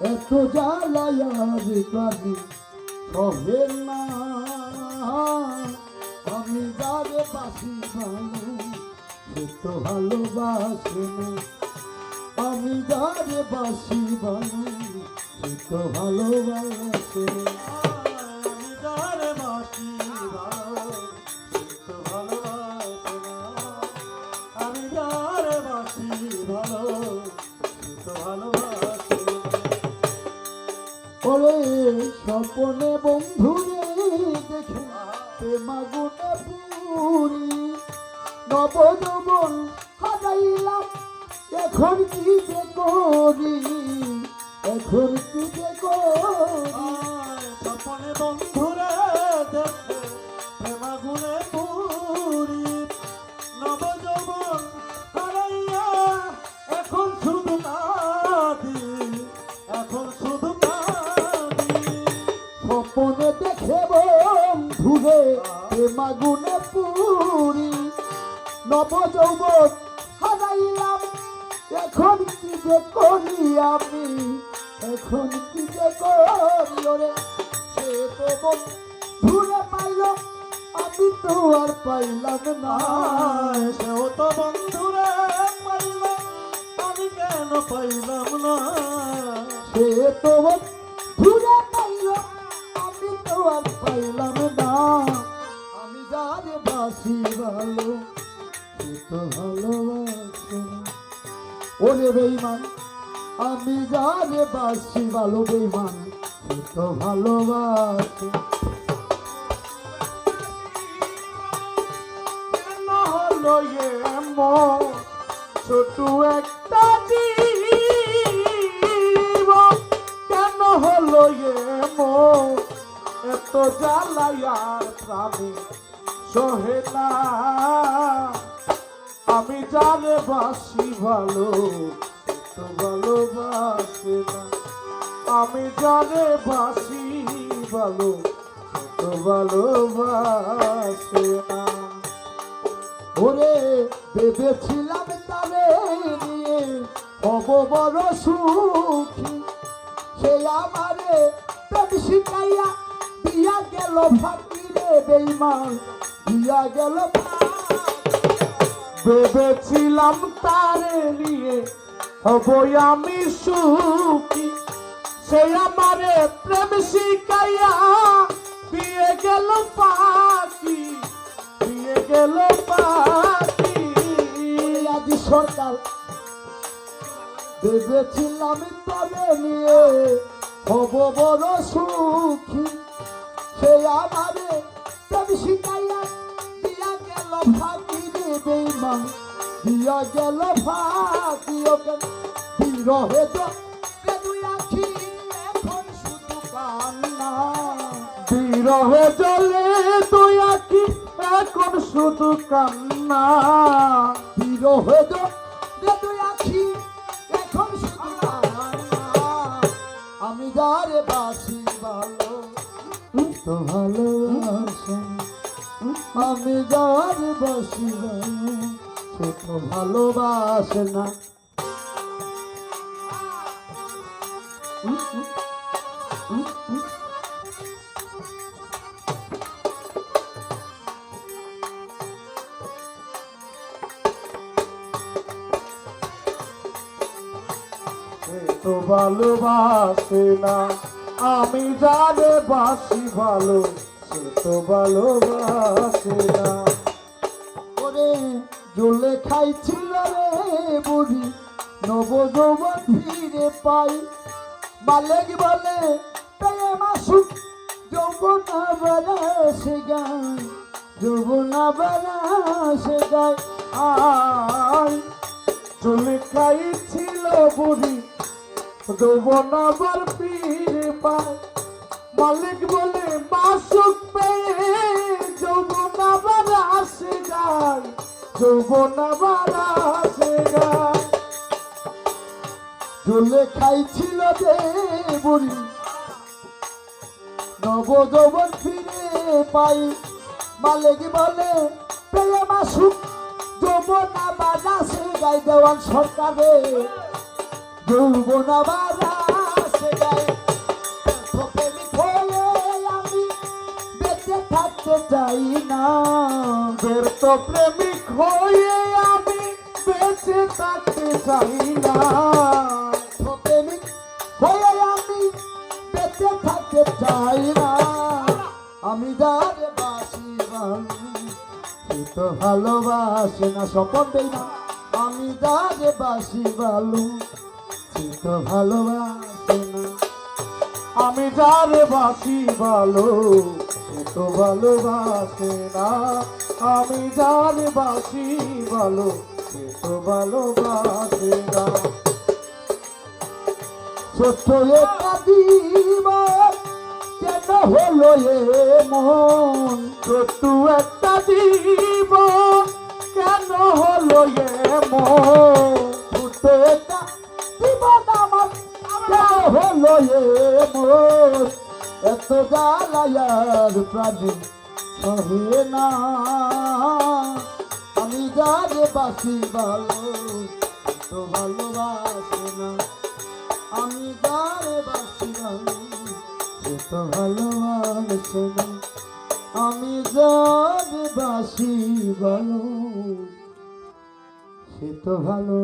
এত জ্বালায়ার কাজে হবে না। আমি যারে বাসি ভালো সে তো ভালোবাসে না। আমি যারে বাসি ভালো সে তো ভালোবাসে না। প্রেমাগুনে পুরি। নবজবন হারাইলাম, এখন কি যে করি? এখন কি যে করি? সপনে বন্ধুরে দেখে। বন্ধুরে প্রেমাগুনে পুরি নবযৌবন হারাইলাম। এখন কি যে করি আমি? এখন কি যে করি ওরে? সে তো বন্ধুরে পাইল আমি তো আর পাইলাম না। সেও তো বন্ধুরে পাইল আমি কেন পাইলাম না? সে তো বন্ধুরে আমি যারে বাসি ভালো। ওরে বেইমান, আমি যারে বাসি ভালো বেইমান তো ভালোবাসে ছোট একটা জীব কেন হলো এত জ্বালায়ার প্রাণে সহে না আমি জানে বাসি ভালো ভালোবাসে আমি জানে বাসি ভালো তো ভালোবাসে না। ওরে, ভেবেছিলাম তারে নিয়ে হব বড় সুখী। সে আমারে প্রেম শিখাইয়া দিয়া গেল ফাঁকিরে বেইমান। দিয়া গেল ভেবেছিলাম তারে নিয়ে হবই আমি সুখী। সে আমারে প্রেম শিখাইয়া দিয়ে গেল পাখি, দিয়ে গেল পাখি। আদি সরকার। ভেবেছিলাম তবে নিয়ে হব বড় সুখী। সে আমারে প্রেম শিখাইয়া বিরহে এখন জলে তুই এখন শুধু কান্না। বিরহে তো আখি এখন শুধু কান্না। আমি যারে বাসি ভালো তো ভালোবাসে। আমি যার বাসি ভালো সে ভালোবাসে না। তো ভালোবাসে না। আমি জানে বাসি ভালো, সে তো ভালোবাসে না। খাইছিল রে বুড়ি নব যৌবন ফিরে পাই। মালিক বলে, প্রেম আসুক, যৌবন সে গায়, যৌবন সে গায় আয়। চলে খাইছিল বুড়ি, যৌবন আবার ফিরে পায় মালিক বলে, বাসুক পেয়ে যৌবন আবার আসে যায় জলে খাইছিল রে বুড়ি ফিরে পাই। মালিক বলে, প্রেম আসুক গাই দেওয়ান সরকারে। যৌবন বাজা এত প্রেমিক হয়ে আমি বেঁচে থাকতে চাই না। প্রেমিক হয়ে আমি বেঁচে থাকতে চাই না। আমি যারে বাসি সে তো ভালোবাসে না স্বপন দেই না। আমি যারে বাসি বালু, সে তো ভালোবাসে না। আমি যারে বাসি ভালো তো ভালোবাসে না? আমি যারে বাসি ভালো, সে তো ভালোবাসে না। ছোট্ট একটা জীবন কেন হলো এ মন। ছোট্ট একটা জীবন কেন হলো এমন ছোট্ট একটা জীবন আমার, কেন হলো এ মন? এত জ্বালায়ার প্রাণী সহে না। আমি যারে বাসি ভালো তো ভালোবাসে না। আমি যারে বাসি ভালো, সে তো ভালোবাসে না। আমি যারে বাসি ভালো, সে তো ভালো